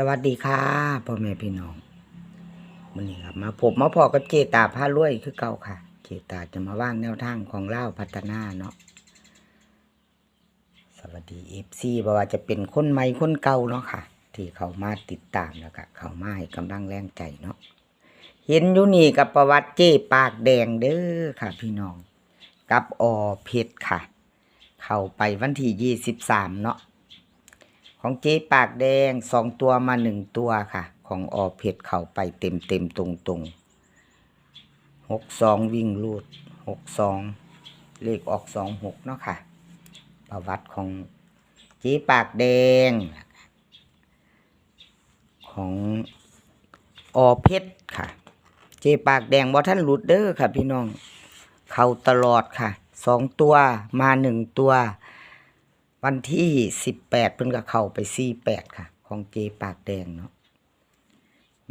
สวัสดีค่ะพ่อแม่พี่น้องวันนี้ครับมาพบมาพอกับเจตาพารวยคือเก่าค่ะ เจตาจะมาว่างแนวทางของเล่าพัฒนาเนาะสวัสดีเอฟซีบ่ว่าจะเป็นคนใหม่คนเก่าเนาะค่ะ ที่เขามาติดตามแล้วก็เขามาให้กำลังแรงใจเนาะเห็นอยู่นี่กับประวัติเจปากแดงเด้อค่ะ พี่น้อง กับอเพชรค่ะ เข้าไปวันที่ยี่สิบสามเนาะ ของเจ๊ปากแดงสองตัวมาหนึ่งตัวค่ะ ของออเพชรเข้าไปเต็มเต็มตรงตรงหกสองวิ่งรูดหกสองเลขออกสองหกเนาะค่ะ ประวัติของเจ๊ปากแดง ของออเพชรค่ะ เจ๊ปากแดงบ่ท่านหลุดเด้อค่ะ พี่น้อง เข้าตลอดค่ะสองตัวมาหนึ่งตัว วันที่สิบแปดเพิ่นก็เข้าไปสี่แปดค่ะ ของเจปากแดงเนาะ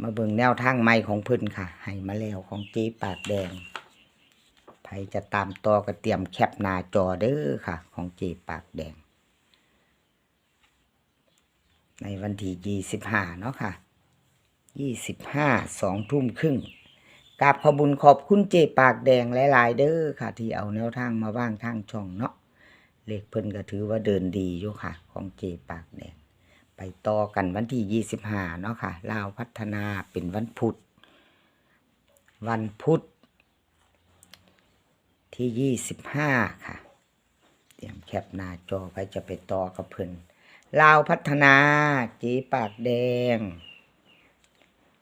มาเบิ่งแนวทางใหม่ของเพิ่นค่ะให้มาแล้วของเจปากแดงใครจะตามต่อก็เตรียมแคปหน้าจอเด้อค่ะ ของเจปากแดง ในวันที่ยี่สิบห้าเนาะค่ะยี่สิบห้าสองทุ่มครึ่งกราบขอบุญขอบคุณเจปากแดงหลาย ๆ เด้อค่ะ ที่เอาแนวทางมาว่างทางช่องเนาะ เลขเพิ่นก็ถือว่าเดินดีอยู่ค่ะ ของเจปากแดงไปต่อกันวันที่ยี่สิบห้าเนาะค่ะลาวพัฒนาเป็นวันพุธ วันพุธที่ยี่สิบห้าค่ะ เตรียมแคปหน้าจอไปจะไปต่อกับเพิ่นลาวพัฒนาเจปากแดง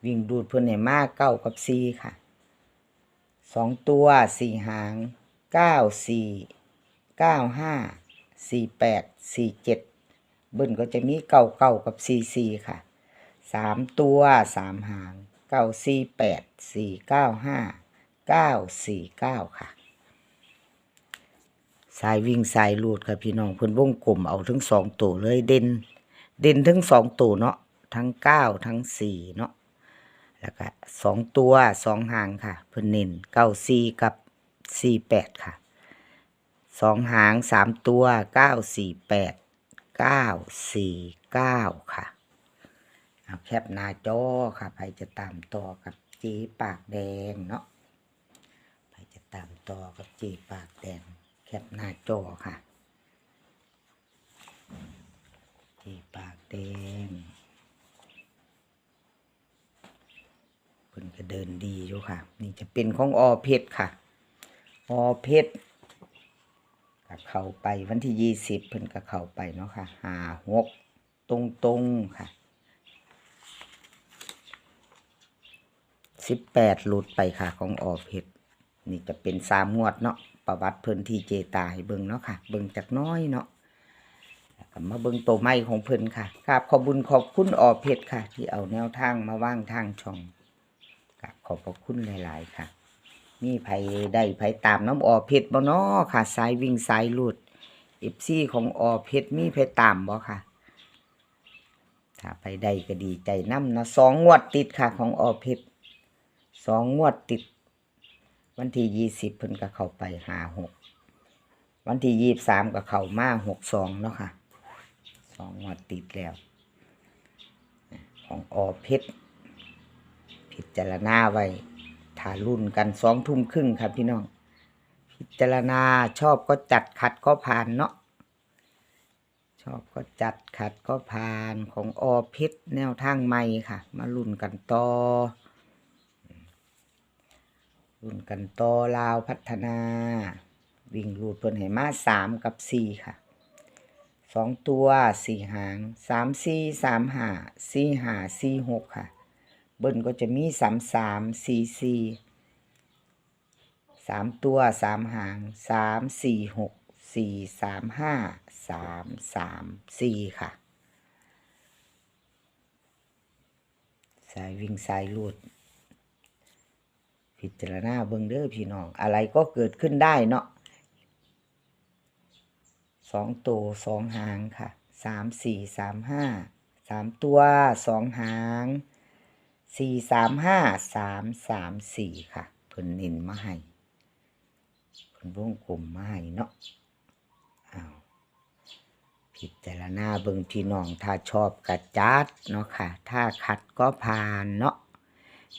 วิ่งดูดเพิ่นในมากเก้ากับซีค่ะสองตัวสี่หางเก้าสี่ เก้าห้าสี่แปดสี่เจ็ดเบิ้ลก็จะมีเก้าเก้ากับสี่สี่ค่ะสามตัวสามหางเก้าสี่แปดสี่เก้าห้าเก้าสี่เก้าค่ะ สายวิ่งสายลูดค่ะพี่น้องเพิ่นวงกลมเอาทั้งสองตัวเลยเด่นเด่นทั้งสองตัวเนาะทั้งเก้าทั้งสี่เนาะแล้วก็สองตัวสองหางค่ะ เพิ่นเน้นเก้าสี่กับสี่แปดค่ะ สองหางสามตัวเก้าสี่แปดเก้าสี่เก้าค่ะเอาแคปหน้าจอค่ะใครจะตามต่อกับจีปากแดงเนาะใครจะตามต่อกับจีปากแดง แคปหน้าจอค่ะจีปากแดงเพิ่นก็เดินดีอยู่ค่ะ นี่จะเป็นของอเพชรค่ะอเพชร ก็เข้าไปวันที่ยี่สิบเพิ่นก็เข้าไปเนาะค่ะหาหกตรงตรงค่ะสิบแปดหลุดไปค่ะของอเพชรนี่จะเป็นสามงวดเนาะประวัติเพิ่นที่เจตาให้เบิ่งเนาะค่ะ เบิ่งจากน้อยเนาะแล้วก็มาเบิ่งตัวไม้ของเพิ่นค่ะครับขอบุญขอบคุณออเพชรค่ะ ที่เอาแนวทางมาว่างทางช่องกับขอบพระคุณหลาย ๆ ค่ะ มีไผได้ไผตามน้ำออเพชรบ่น้อค่ะ สายวิ่งสายหลุดเอฟซีของออเพชรมีไผตามบ่ค่ะ ถ้าไปได้ก็ดีใจน้ำนะสองงวดติดค่ะของออเพชรสองงวดติด วันที่ยี่สิบเพิ่นก็เข้าไปหาหกวันที่ยี่สามก็เข้ามาหกสองเนาะค่ะสองงวดติดแล้ว ของออเพชรพิจารณาไว้ ถารุ่นกันสองทุ่มครึ่งครับพี่น้อง พิจารณาชอบก็จัดขัดก็ผ่านเนาะชอบก็จัดขัดก็ผ่านของอเพชรแนวทางใหม่ค่ะ มารุ่นกันต่อรุ่นกันต่อลาวพัฒนา วิ่งรูดเพิ่นให้มาสามกับสี่ค่ะสองตัวสี่หางสามสี่สามหาสี่หาสี่หกค่ะ เบิ้ลก็จะมีสามสามสี่สี่สามตัวสามหางสามสี่หกสี่สามห้าสามสามสี่ค่ะ สายวิ่งสายลูด พิจารณาเบิ่งเด้อพี่น้อง อะไรก็เกิดขึ้นได้เนาะสองตัวสองหางค่ะสามสี่สามห้าสามตัวสองหาง สี่สามห้าสามสามสี่ค่ะเพิ่นเน้นมาให้เพิ่นวงกลมมาให้เนาะอ้าวพิจารณาเบิ่งพี่น้องถ้าชอบกระจัดเนาะค่ะ ถ้าขัดก็ผ่านเนาะ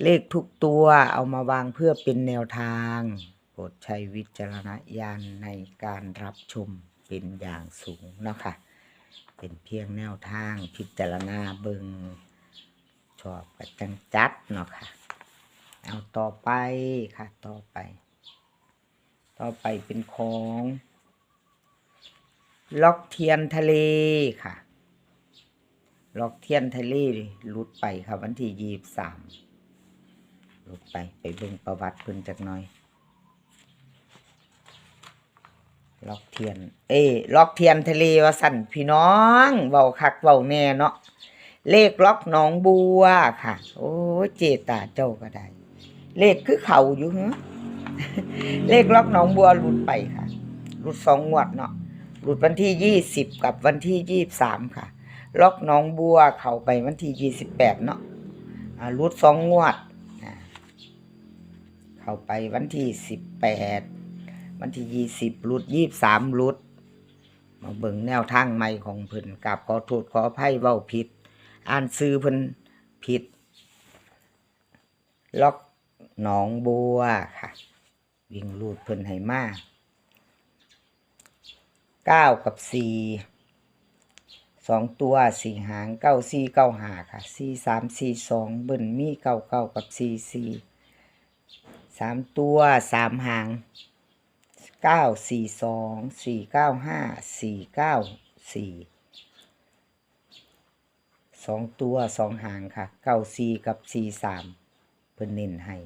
เลขทุกตัวเอามาวางเพื่อเป็นแนวทางโปรดใช้วิจารณญาณในการรับชมเป็นอย่างสูงเนาะค่ะ เป็นเพียงแนวทางพิจารณาเบิง อบกับจังจัดเนาะค่ะ เอาต่อไปค่ะต่อไป ต่อไปเป็นของ ล็อกเทียนทะเลค่ะ ล็อกเทียนทะเลหลุดไปค่ะวันที่ยี่สามหลุดไปไปเบิ่งประวัติเพิ่นจักหน่อย ล็อกเทียน เอ้ล็อกเทียนทะเลว่าสั่นพี่น้องเว้าคักเว้าแน่เนาะ เลขล็อกหนองบัวค่ะ โอ้เจตาเจ้าก็ได้ เลขคือเข่าอยู่เหรอเลขล็อกหนองบัวหลุดไปค่ะ หลุดสองงวดเนาะหลุดวันที่ยี่สิบกับวันที่ยี่สามค่ะ ล็อกหนองบัวเข้าไปวันที่ยี่สิบแปดเนาะหลุดสองงวดเข้าไปวันที่สิบแปดวันที่ยี่สิบรุดยี่สามรุดมาเบิ่งแนวทางใหม่ของเพิ่นกราบขอโทษขออภัยเว้าผิด อ่านซื้อเพิ่นผิด ล็อกหนองบัวค่ะ วิ่งรูดเพิ่นให้มากเก้ากับสี่สองตัวสี่หางเก้าสี่เก้าหาค่ะสี่สามสี่สองเบิ่นมีเก้าเก้ากับสี่สี่สามตัวสามหางเก้าสี่สองสี่เก้าห้าสี่เก้าสี่ สองตัวสองหางค่ะเก้าสี่กับสี่สามเพิ่นเน้นให้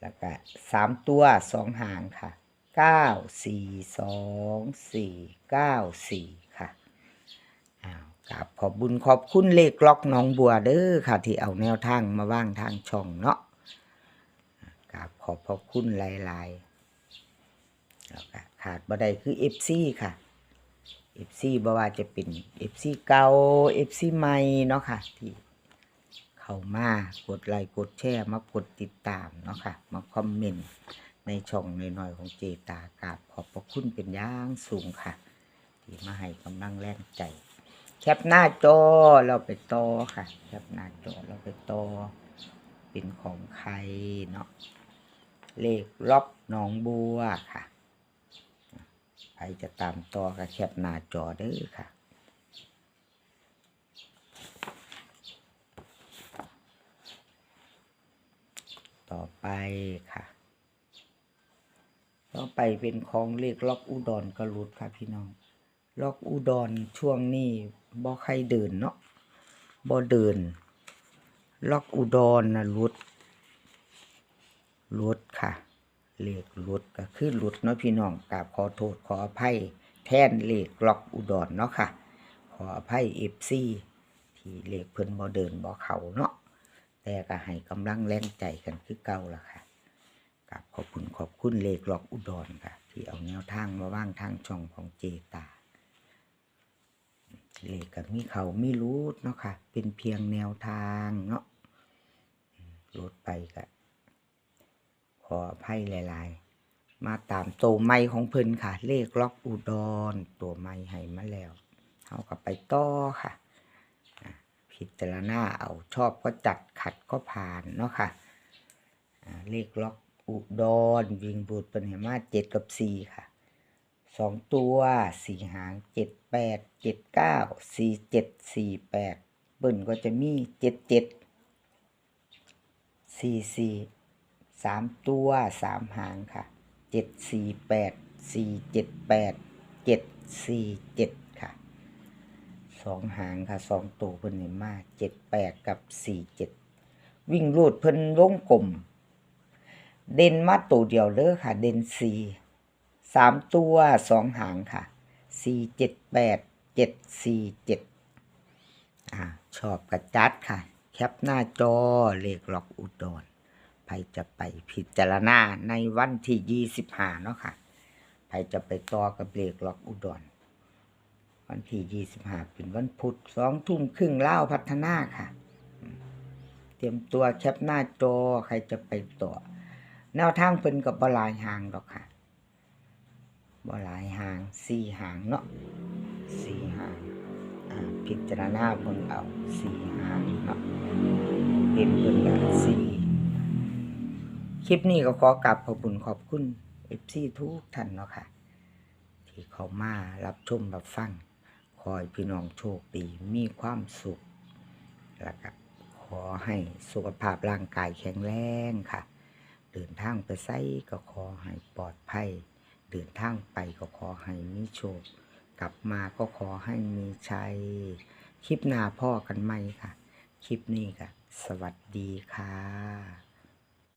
แล้วก็สามตัวสองหางค่ะเก้าสี่สองสี่เก้าสี่ค่ะอ้าวกับขอบบุญขอบคุณเลขล็อกหน้องบัวเด้อค่ะ ที่เอาแนวทางมาว่างทางช่องเนาะกับขอบพระคุณหลายๆแล้วก็ขาดบ่ได้คือ FC ค่ะ FC บ่ว่าจะเป็น FC เก่า FC ใหม่เนาะค่ะที่เข้ามากดไลค์กดแชร์มากดติดตามเนาะค่ะมาคอมเมนต์ในช่องน้อยๆของเจตากราบขอบพระคุณเป็นอย่างสูงค่ะ ที่มาให้กำลังแรงใจ แคปหน้าจอเราไปต่อค่ะ แคปหน้าจอเราไปต่อเป็นของใครเนาะเลขล็อกหนองบัวค่ะ ใครจะตามต่อก็แคปหน้าจอเด้อค่ะต่อไปค่ะ ต่อไปเป็นของเลขล็อกอุดรกระลุดค่ะพี่น้อง ล็อกอุดรช่วงนี้บ่ใครเดินเนาะบ่เดิน ล็อกอุดรนะรุดรุดค่ะ เลขหลุดก็คือหลุดเนาะพี่น้องกราบขอโทษขออภัย แทนเลขล็อกอุดรเนาะค่ะ ขออภัยเอฟซีที่เลขเพิ่นบ่เดินบ่เขาเนาะแต่ก็ให้กำลังแรงใจกันคือเก่าละค่ะกราบขอบคุณขอบคุณเลขล็อกอุดรค่ะ ที่เอาแนวทางมาว่างทางช่องของเจตาเลขกับมีเขามีรูดเนาะค่ะ เป็นเพียงแนวทางเนาะรูดไปก็ ขออภัยหลาย ๆ มาตามตัวไม้ของเพิ่นค่ะ เลขล็อกอุดร ตัวไม้ให้มาแล้วเอากลับไปต่อค่ะ พิจารณาเอาชอบก็จัดขัดก็ผ่านเนาะค่ะเลขล็อกอุดร วิ่งบูดเป็นเหมาเจ็ดกับสี่ค่ะสองตัวสี่หางเจ็ดแปดเจ็ดเก้าสี่เจ็ดสี่แปดเบิ่นก็จะมีเจ็ดเจ็ดสี่สี่ สามตัวสามหางค่ะเจ็ดสี่แปดสี่เจ็ดแปดเจ็ดสี่เจ็ดค่ะสองหางค่ะสองตัวเพิ่นเห็นมาเจ็ดแปดกับสี่เจ็ดวิ่งรูดเพิ่นวงกลม เด่นมาตัวเดียวเลยค่ะ เด่นสี่สามตัวสองหางค่ะสี่เจ็ดแปดเจ็ดสี่เจ็ดอ่าชอบกระจัดค่ะ แคปหน้าจอเลขล็อกอุดร ไผจะไปพิจารณาในวันที่ยี่สิบห้าเนาะค่ะไผจะไปต่อกับเลขล็อกอุดร วันที่ยี่สิบห้าเป็นวันพุธสองทุ่มครึ่งเล่าพัฒนาค่ะ เตรียมตัวแคปหน้าจอใครจะไปต่อ แนวทางเป็นกับบลายหางดอกค่ะบลายหางสี่หางเนาะสี่หางพิจารณาเบิ่งเอาสี่หางเนาะเห็นเพิ่นก็สี่ คลิปนี้ก็ขอกราบขอบคุณขอบคุณ FC ทุกท่านเนาะค่ะ ที่เขามารับชมรับฟัง ขอให้พี่น้องโชคดีมีความสุข แล้วก็ขอให้สุขภาพร่างกายแข็งแรงค่ะ เดินทางไปไสก็ขอให้ปลอดภัย เดินทางไปก็ขอให้มีโชค กลับมาก็ขอให้มีชัย คลิปหน้าพ่อกันไหมค่ะ คลิปนี้ค่ะ สวัสดีค่ะ